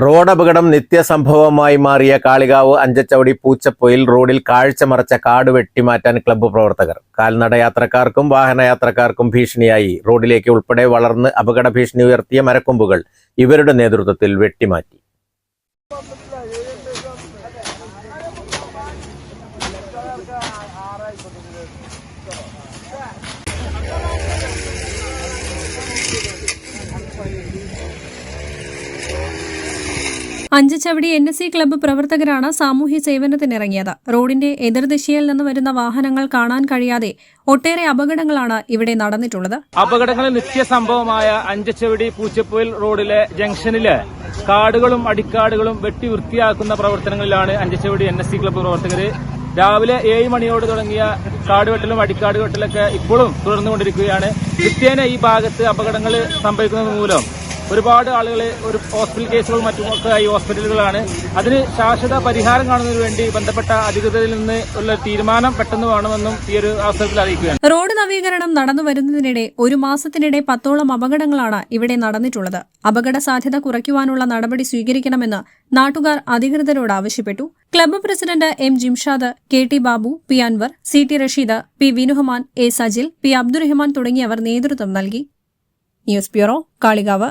Road അപകടം നിത്യസംഭവമായി മാറിയ കാളികാവ് അഞ്ചച്ചവടി പൂച്ചപ്പൊയിൽ റോഡിൽ കാഴ്ച മറച്ച കാട് വെട്ടിമാറ്റാൻ ക്ലബ്ബ് പ്രവർത്തകർ. കാൽനട യാത്രക്കാർക്കും വാഹനയാത്രക്കാർക്കും ഭീഷണിയായി. റോഡിലേക്ക് ഉൾപ്പെടെ വളർന്ന് അപകട ഭീഷണി ഉയർത്തിയ മരക്കൊമ്പുകൾ ഇവരുടെ നേതൃത്വത്തിൽ വെട്ടിമാറ്റി. Anchachavadi N S C club പ്രവർത്തകരാണ് സാമൂഹ്യ സേവനത്തിനിറങ്ങിയത്. റോഡിന്റെ എതിർദിശയിൽ നിന്ന് വരുന്ന വാഹനങ്ങൾ കാണാൻ കഴിയാതെ ഒട്ടേറെ അപകടങ്ങളാണ് ഇവിടെ നടന്നിട്ടുള്ളത്. അപകടങ്ങൾ നിത്യസംഭവമായ അഞ്ചച്ചവടി പൂച്ചപ്പുയിൽ റോഡിലെ ജംഗ്ഷനിലെ കാടുകളും അടിക്കാടുകളും വെട്ടി വൃത്തിയാക്കുന്ന പ്രവർത്തനങ്ങളിലാണ് Anchachavadi N S C club പ്രവർത്തകർ രാവിലെ ഏഴ് മണിയോട് തുടങ്ങിയ കാടുവെട്ടലും അടിക്കാട് വെട്ടലൊക്കെ ഇപ്പോഴും തുടർന്നുകൊണ്ടിരിക്കുകയാണ്. നിത്യേന ഈ ഭാഗത്ത് അപകടങ്ങൾ സംഭവിക്കുന്നത് മൂലം ഒരുപാട് ആളുകൾ ഒരു ഹോസ്പിറ്റൽ കേസുകളും മറ്റുമൊക്കെ ഈ ഹോസ്പിറ്റലുകളാണ്. അതിന് ശാശ്വത പരിഹാരം കാണുന്നതിന് വേണ്ടി ബന്ധപ്പെട്ട അധികൃതരിൽ നിന്ന് ഉള്ള തീരുമാനം പെട്ടെന്ന് വേണമെന്നും ഈ ഒരു അവസരത്തിൽ അറിയിക്കുകയാണ്. റോഡ് നവീകരണം നടന്നു വരുന്നതിനിടെ ഒരു മാസത്തിനിടെ പത്തോളം അപകടങ്ങളാണ് ഇവിടെ നടന്നിട്ടുള്ളത്. അപകട സാധ്യത കുറയ്ക്കുവാനുള്ള നടപടി സ്വീകരിക്കണമെന്ന് നാട്ടുകാർ അധികൃതരോട് ആവശ്യപ്പെട്ടു. Club president M Jimshad K T Babu P Anvar C T Rasheed P Vinuhaman A Sajil P Abdurahman തുടങ്ങിയവർ നേതൃത്വം നൽകി. News bureau Kalikavu.